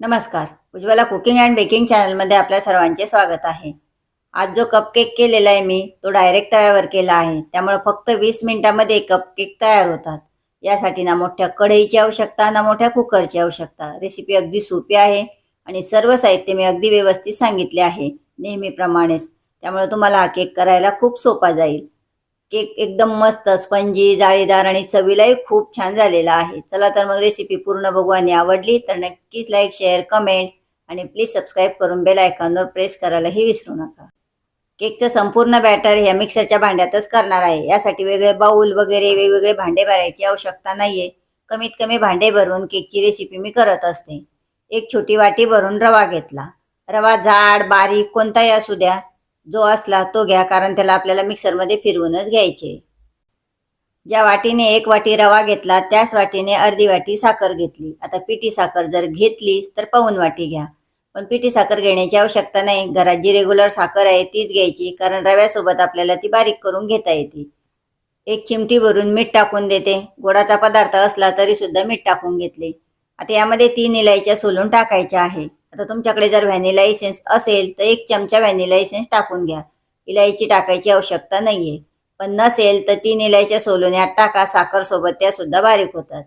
नमस्कार. Ujjwala cooking and baking चॅनलमध्ये आपल्या सर्वांचे स्वागत आहे. आज जो कपकेक केलेला आहे मी तो डायरेक्ट तव्यावर केला आहे. त्यामुळे फक्त वीस मिनिटामध्ये कपकेक तयार होतात. यासाठी ना मोठ्या कढईची आवश्यकता ना मोठ्या कुकरची आवश्यकता. रेसिपी अगदी सोपी आहे आणि सर्व साहित्य मी अगदी व्यवस्थित सांगितले आहे नेहमीप्रमाणेच. त्यामुळे तुम्हाला हा केक करायला खूप सोपा जाईल. केक एकदम मस्त स्पंजी जाळीदार आणि चवीलाही खूप छान झालेला आहे. चला तर मग रेसिपी पूर्ण बघू आणि आवडली तर नक्कीच लाईक शेअर कमेंट आणि प्लीज सबस्क्राईब करून बेल आयकॉनवर प्रेस करायलाही विसरू नका. केकचं संपूर्ण बॅटर ह्या मिक्सरच्या भांड्यातच करणार आहे. यासाठी वेगळे बाऊल वगैरे वेगवेगळे भांडे भरायची आवश्यकता नाहीये. कमीत कमी भांडे भरून केकची रेसिपी मी करत असते. एक छोटी वाटी भरून रवा घेतला. रवा जाड बारीक कोणताही असू द्या. जो असला तो घ्या कारण त्याला आपल्याला मिक्सरमध्ये फिरवूनच घ्यायचे. ज्या वाटीने एक वाटी रवा घेतला त्याच वाटीने अर्धी वाटी साखर घेतली. आता पिठी साखर जर घेतलीच तर पाऊन वाटी घ्या. पण पिठी साखर घेण्याची आवश्यकता नाही. घरात जी रेग्युलर साखर आहे तीच घ्यायची कारण रव्यासोबत आपल्याला ती बारीक करून घेता येते. एक चिमटी भरून मीठ टाकून देते. गोडाचा पदार्थ असला तरी सुद्धा मीठ टाकून घेतले. आता यामध्ये तीन इलायच्या सोलून टाकायच्या आहे. आता तुमच्याकडे जर व्हॅनिला एसेन्स असेल तर एक चमचा व्हॅनिला एसेन्स टाकून घ्या. इलायची टाकायची आवश्यकता नाहीये. पण नसेल तर तीन इलायच्या सोलून यात टाका साखर सोबत त्या सुद्धा बारीक होतात.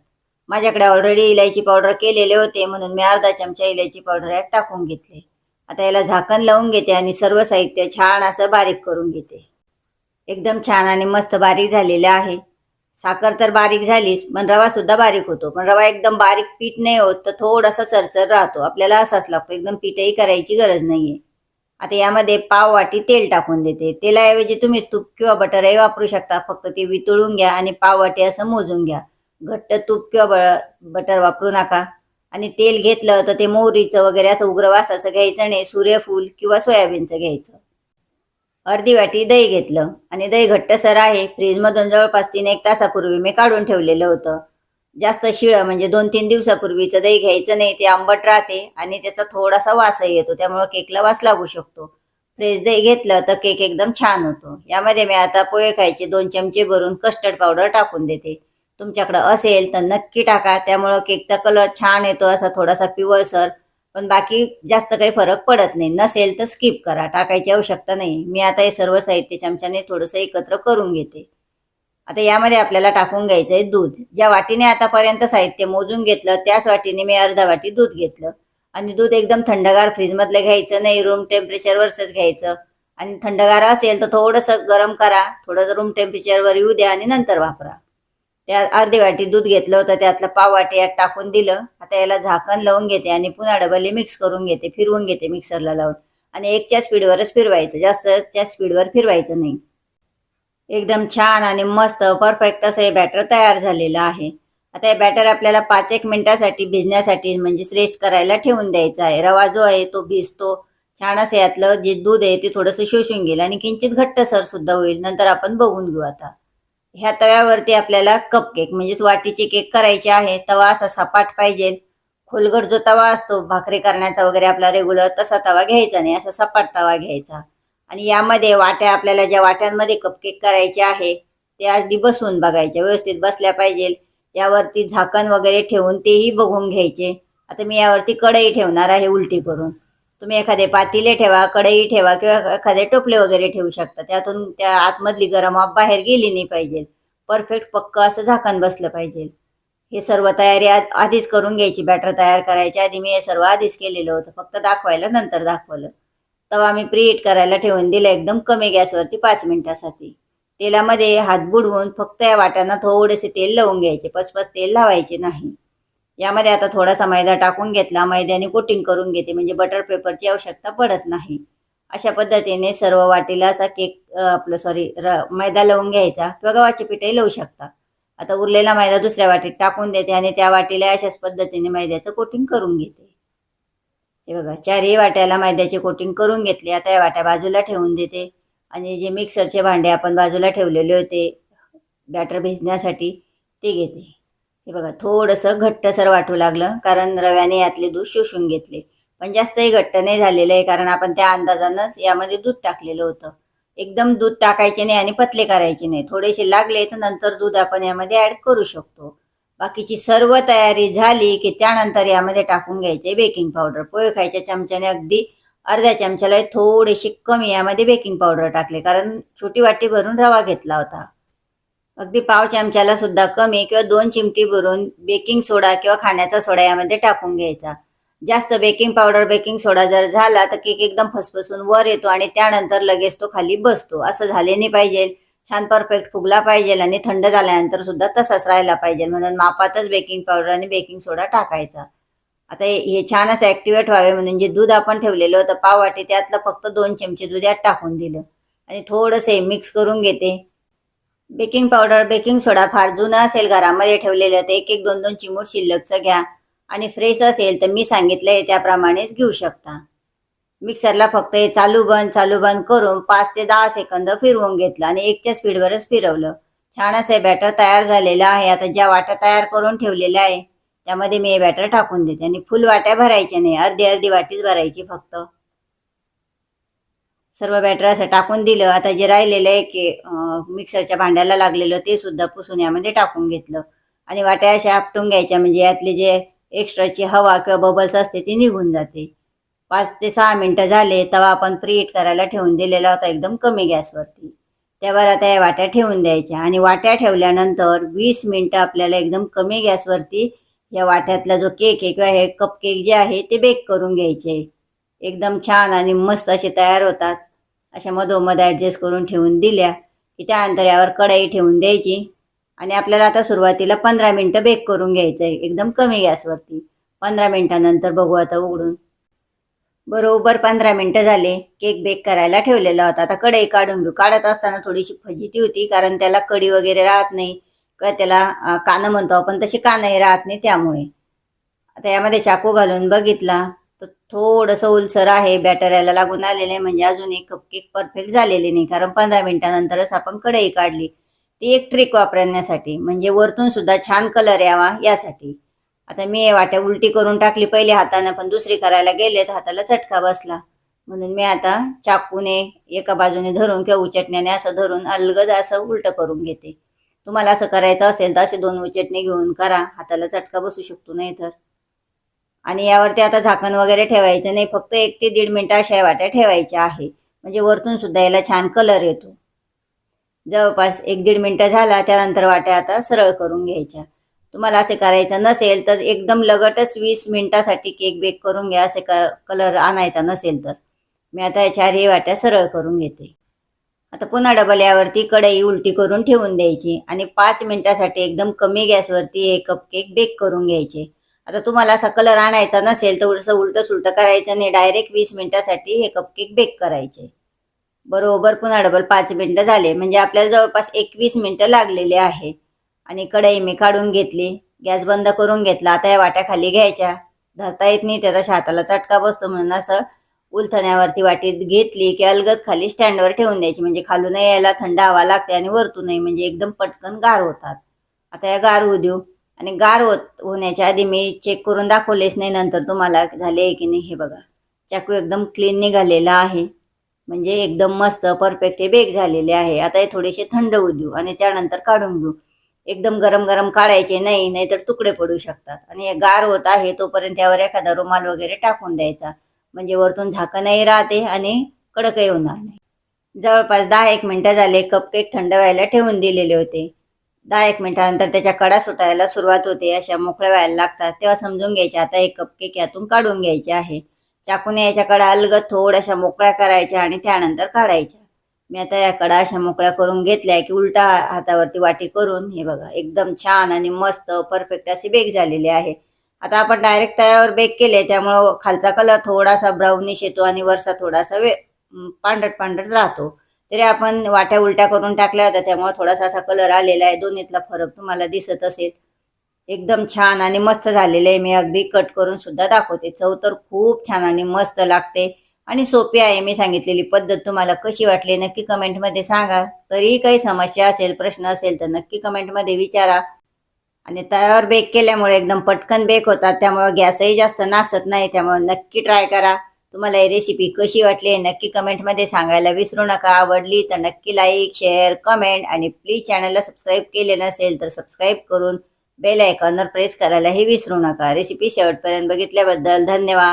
माझ्याकडे ऑलरेडी इलायची पावडर केलेले होते म्हणून मी अर्धा चमचा इलायची पावडर यात टाकून घेतले. आता याला झाकण लावून घेते आणि सर्व साहित्य छान असं बारीक करून घेते. एकदम छान आणि मस्त बारीक झालेलं आहे. साखर तर बारीक झालीच पण रवा सुद्धा बारीक होतो. पण रवा एकदम बारीक पीठ नाही होत तर थोडासा चरचर राहतो. आपल्याला असाच लागतो एकदम पीठही करायची गरज नाहीये. आता यामध्ये पाव वाटी तेल टाकून देते. तेलाऐवजी तुम्ही तूप किंवा बटरही वापरू शकता. फक्त ते वितळून घ्या आणि पाव वाटी असं मोजून घ्या. घट्ट तूप किंवा ब बटर वापरू नका. आणि तेल घेतलं तर ते मोहरीचं वगैरे असं उग्रवासाचं घ्यायचं नाही. सूर्यफूल किंवा सोयाबीनचं घ्यायचं. अर्धी वाटी दही घेतलं आणि दही घट्टसर आहे. फ्रीजमधून जवळपास तीन एक तासापूर्वी मी काढून ठेवलेलं होतं. जास्त शिळं म्हणजे दोन तीन दिवसापूर्वीचं दही घ्यायचं नाही ते आंबट राहते आणि त्याचा थोडासा वासही येतो त्यामुळे केकला वास लागू शकतो. फ्रेश दही घेतलं तर केक एकदम छान होतो. यामध्ये मी आता पोहे खायचे दोन चमचे भरून कस्टर्ड पावडर टाकून देते. तुमच्याकडं असेल तर नक्की टाका त्यामुळं केकचा कलर छान येतो असा थोडासा पिवळसर पण बाकी जास्त काही फरक पडत नाही. नसेल तर स्किप करा. टाकायची आवश्यकता नाही. मी आता हे सर्व साहित्य चमच्याने थोडंसं एकत्र करून घेते. आता यामध्ये आपल्याला टाकून घ्यायचं आहे दूध. ज्या वाटीने आतापर्यंत साहित्य मोजून घेतलं त्याच वाटीने मी अर्धा वाटी दूध घेतलं. आणि दूध एकदम थंडगार फ्रीजमधलं घ्यायचं नाही. रूम टेम्परेचरवरच घ्यायचं. आणि थंडगार असेल तर थोडंसं गरम करा. थोडं रूम टेम्परेचरवर येऊ द्या आणि नंतर वापरा. या अर्धी वाटी दूध घेतलं होतं त्यातलं पाव वाटी यात टाकून दिलं. आता याला झाकण लावून घेते आणि पुन्हा डबली मिक्स करून घेते फिरवून घेते मिक्सरला लावून. आणि एकच्या स्पीडवरच फिरवायचं जास्तच्या स्पीडवर फिरवायचं नाही. एकदम छान आणि मस्त परफेक्ट असं हे बॅटर तयार झालेलं आहे. आता हे बॅटर आपल्याला पाच एक मिनिटासाठी भिजण्यासाठी म्हणजेच रेस्ट करायला ठेवून द्यायचा आहे. रवा जो आहे तो भिजतो. छान असं यातलं जे दूध आहे ते थोडंसं शोषून घेईल आणि किंचित घट्टसर सुद्धा होईल. नंतर आपण बघून घेऊ आता. ह्या तव्यावरती आपल्याला कप केक म्हणजेच वाटीचे केक करायचे आहे तवा असा सपाट पाहिजे. खोलगट जो तवा असतो भाकरी करण्याचा वगैरे आपला रेग्युलर तसा तवा घ्यायचा नाही असा सपाट तवा घ्यायचा. आणि यामध्ये वाट्या आपल्याला ज्या वाट्यांमध्ये कपकेक करायचे आहे ते अगदी बसवून बघायचे व्यवस्थित बसल्या पाहिजे. यावरती झाकण वगैरे ठेवून तेही बघून घ्यायचे. आता मी यावरती कढई ठेवणार आहे उलटी करून. तुम्ही एखादे पातीले ठेवा कढई ठेवा किंवा एखादे टोपले वगैरे ठेवू शकता. त्यातून त्या आतमधली गरम वाफ बाहेर गेली नाही पाहिजे. परफेक्ट पक्क असं झाकण बसलं पाहिजे. हे सर्व तयारी आधीच करून घ्यायची. बॅटर तयार करायच्या आधी मी हे सर्व आधीच केलेलं होतं. फक्त दाखवायला नंतर दाखवलं. तवा मी प्रीहीट करायला ठेवून दिलं. एकदम कमी गॅसवरती पाच मिनिटासाठी. तेलामध्ये हात बुडवून फक्त या वाट्यांना थोडेसे तेल लावून घ्यायचे. पचपच तेल लावायचे नाही. यामध्ये आता थोडासा मैदा टाकून घेतला. मैद्याने कोटिंग करून घेते. म्हणजे बटर पेपरची आवश्यकता पडत नाही. अशा पद्धतीने सर्व वाटीला असा केक आपलं सॉरी र मैदा लावून घ्यायचा किंवा गव्हाचे पिठही लावू शकता. आता उरलेला मैदा दुसऱ्या वाटीत टाकून देते आणि त्या वाटीला अशाच पद्धतीने मैद्याचं कोटिंग करून घेते. हे बघा चारही वाट्याला मैद्याचे कोटिंग करून घेतले. आता या वाट्या बाजूला ठेवून देते. आणि जे मिक्सरचे भांडे आपण बाजूला ठेवलेले होते बॅटर भिजण्यासाठी ते घेते. हे बघा थोडंसं घट्टसर वाटू लागलं कारण रव्याने यातले दूध शोषून घेतले. पण जास्तही घट्ट नाही झालेलं आहे कारण आपण त्या अंदाजानंच यामध्ये दूध टाकलेलं होतं. एकदम दूध टाकायचे नाही आणि पतले करायचे नाही. थोडेसे लागले तर नंतर दूध आपण यामध्ये ऍड करू शकतो. बाकीची सर्व तयारी झाली की त्यानंतर यामध्ये टाकून घ्यायचे बेकिंग पावडर पोहे खायच्या चमच्याने अगदी अर्ध्या चमच्याला थोडेसे कमी यामध्ये बेकिंग पावडर टाकले कारण छोटी वाटी भरून रवा घेतला होता. अगदी पाव चमच्याला सुद्धा कमी किंवा दोन चिमटी भरून बेकिंग सोडा किंवा खाण्याचा सोडा यामध्ये टाकून घ्यायचा. जास्त बेकिंग पावडर बेकिंग सोडा जर झाला तर केक एकदम फसफसून वर येतो आणि त्यानंतर लगेच तो खाली बसतो. असं झाले नाही पाहिजे. छान परफेक्ट फुगला पाहिजे आणि थंड झाल्यानंतर सुद्धा तसाच राहायला पाहिजे. म्हणून मापातच बेकिंग पावडर आणि बेकिंग सोडा टाकायचा. आता हे हे छान असं ऍक्टिवेट व्हावे म्हणून जे दूध आपण ठेवलेलं होतं पाव वाटी त्यातलं फक्त दोन चमचे दूध यात टाकून दिलं. आणि थोडंसं हे मिक्स करून घेते. बेकिंग पावडर बेकिंग सोडा फार जुनं असेल घरामध्ये ठेवलेलं तर एक एक दोन दोन चिमूट शिल्लकचं घ्या. आणि फ्रेश असेल तर मी सांगितलंय त्याप्रमाणेच घेऊ शकता. मिक्सरला फक्त हे चालू बंद चालू बंद करून पाच ते दहा सेकंद फिरवून घेतलं आणि एकच्या स्पीडवरच फिरवलं. छान असे बॅटर तयार झालेलं आहे. आता ज्या वाट्या तयार करून ठेवलेल्या आहे त्यामध्ये मी हे बॅटर टाकून देते. आणि फुल वाट्या भरायच्या नाही अर्धी अर्धी वाटीच भरायची फक्त. सर्व बॅटर असं टाकून दिलं. आता जे राहिलेलं आहे की मिक्सरच्या भांड्याला लागलेलं ते सुद्धा पुसून यामध्ये टाकून घेतलं. आणि वाट्या अशा आपटून घ्यायच्या म्हणजे यातले जे एक्स्ट्राची हवा किंवा बबल्स असते ती निघून जाते. पाच ते सहा मिनटं झाले तेव्हा आपण प्रीट करायला ठेवून दिलेला होता एकदम कमी गॅसवरती. त्यावर आता या वाट्या ठेवून द्यायच्या. आणि वाट्या ठेवल्यानंतर वीस मिनटं आपल्याला एकदम कमी गॅसवरती या वाट्यातला जो केक आहे किंवा हे कप केक जे आहे ते बेक करून घ्यायचे. एकदम छान आणि मस्त असे तयार होतात. अशा मधोमध ॲडजस्ट करून ठेवून दिल्या की त्या यावर कढई ठेवून द्यायची. आणि आपल्याला आता सुरुवातीला पंधरा मिनटं बेक करून घ्यायचं आहे एकदम कमी गॅसवरती पंधरा मिनटानंतर बघू आता उघडून. बरोबर पंधरा मिनटं झाले. केक बेक करायला ठेवलेला होता. आता कढई काढून घेऊ. काढत असताना थोडीशी फजिती होती कारण त्याला कडी वगैरे राहत नाही. किंवा त्याला कानं म्हणतो आपण तशी कानंही राहत नाही त्यामुळे. आता यामध्ये चाकू घालून बघितला. थोडंसं उलसर आहे बॅटर याला लागून आलेलं आहे म्हणजे अजून एक केक परफेक्ट झालेले नाही. कारण पंधरा मिनिटानंतरच आपण कढई काढली. ती एक ट्रिक वापरण्यासाठी म्हणजे वरतून सुद्धा छान कलर यावा यासाठी. आता मी वाट्या उलटी करून टाकली पहिले हाताने पण दुसरी करायला गेले तर हाताला चटका बसला. म्हणून मी आता चाकूने एका बाजूने धरून किंवा उचटण्याने असं धरून अलगद असं उलट करून घेते. तुम्हाला असं करायचं असेल तर असे दोन उचटणे घेऊन करा. हाताला चटका बसू शकतो नाही तर आणि यावरती आता झाकण वगैरे ठेवायचं नाही फक्त एक ते दीड मिनटं अशा या वाट्या ठेवायच्या आहे. म्हणजे वरतून सुद्धा याला छान कलर येतो. जवळपास एक दीड मिनटं झाला त्यानंतर वाट्या आता सरळ करून घ्यायच्या. तुम्हाला असे करायचं नसेल तर एकदम लगटच वीस मिनिटासाठी केक बेक करून घ्या असे क कलर आणायचा नसेल तर. मी आता या चारही वाट्या सरळ करून घेते. आता पुन्हा डबल यावरती कढई उलटी करून ठेवून द्यायची आणि पाच मिनिटासाठी एकदम कमी गॅसवरती हे कप केक बेक करून घ्यायचे. आता तुम्हाला असा कलर आणायचा नसेल तर असं उलटं सुलटं करायचं नाही. डायरेक्ट वीस मिनिटासाठी हे कपकेक बेक करायचे. बरोबर पुन्हा डबल पाच मिनिटं झाले. म्हणजे आपल्याला जवळपास एकवीस मिनिटं लागलेले आहे. आणि कढई मी काढून घेतली. गॅस बंद करून घेतला. आता या वाट्या खाली घ्यायच्या. धरता येत नाही. त्याचा छाताला चटका बसतो म्हणून असं उलथण्यावरती वाटीत घेतली की अलगद खाली स्टँडवर ठेवून द्यायची. म्हणजे खालून यायला थंड हवा लागते आणि वरतूनही म्हणजे एकदम पटकन गार होतात. आता या गार होऊ देऊ. आणि गार होत होण्याच्या आधी मी चेक करून दाखवलेच नाही. नंतर तुम्हाला झाले की नाही हे बघा. चाकू एकदम क्लीन निघालेला आहे. म्हणजे एकदम मस्त परफेक्ट हे बेक झालेले आहे. आता हे थोडेसे थंड होऊ देऊ आणि त्यानंतर काढून घेऊ. एकदम गरम गरम काढायचे नाही नाहीतर तुकडे पडू शकतात. आणि हे गार होत आहे तोपर्यंत यावर एखादा रुमाल वगैरे टाकून द्यायचा. म्हणजे वरतून झाकणही राहते आणि कडकही होणार नाही. जवळपास दहा एक मिनटं झाले. कपकेक थंड व्हायला ठेवून दिलेले होते. दहा एक मिनिटानंतर त्याच्या कडा सुटायला सुरुवात होते अशा मोकळ्या व्हायला लागतात. तेव्हा समजून घ्यायचे आता एक कपकेक यातून काढून घ्यायचे आहे. चाकूने याच्या कडा अलगत थोड्याशा मोकळ्या करायच्या आणि त्यानंतर काढायच्या. मी आता या कडा अशा मोकळ्या करून घेतल्या की उलटा हातावरती वाटी करून हे बघा एकदम छान आणि मस्त परफेक्ट अशी बेक झालेली आहे. आता आपण डायरेक्ट तयावर बेक केले त्यामुळं खालचा कलर थोडासा ब्राउनिश येतो आणि वरचा थोडासा वे पांढरट पांढरट राहतो. तरी आपण वाट्या उलट्या करून टाकल्या होत्या. त्यामुळे थोडासा असा कलर आलेला आहे. दोन्हीतला फरक तुम्हाला दिसत असेल. एकदम छान आणि मस्त झालेलं आहे. मी अगदी कट करून सुद्धा दाखवते. चव तर खूप छान आणि मस्त लागते. आणि सोपी आहे. मी सांगितलेली पद्धत तुम्हाला कशी वाटली नक्की कमेंटमध्ये सांगा. तरीही काही समस्या असेल प्रश्न असेल तर नक्की कमेंटमध्ये विचारा. आणि तव्यावर बेक केल्यामुळे एकदम पटकन बेक होतात. त्यामुळे गॅसही जास्त नासत नाही. त्यामुळे नक्की ट्राय करा. तुम्हाला ही रेसिपी कशी वाटली नक्की कमेंटमध्ये सांगायला विसरू नका. आवडली तर नक्की लाईक शेअर कमेंट आणि प्लीज चॅनलला सबस्क्राईब केले नसेल तर सबस्क्राईब करून बेल आयकॉनवर प्रेस करायलाही विसरू नका. रेसिपी शेवटपर्यंत बघितल्याबद्दल धन्यवाद.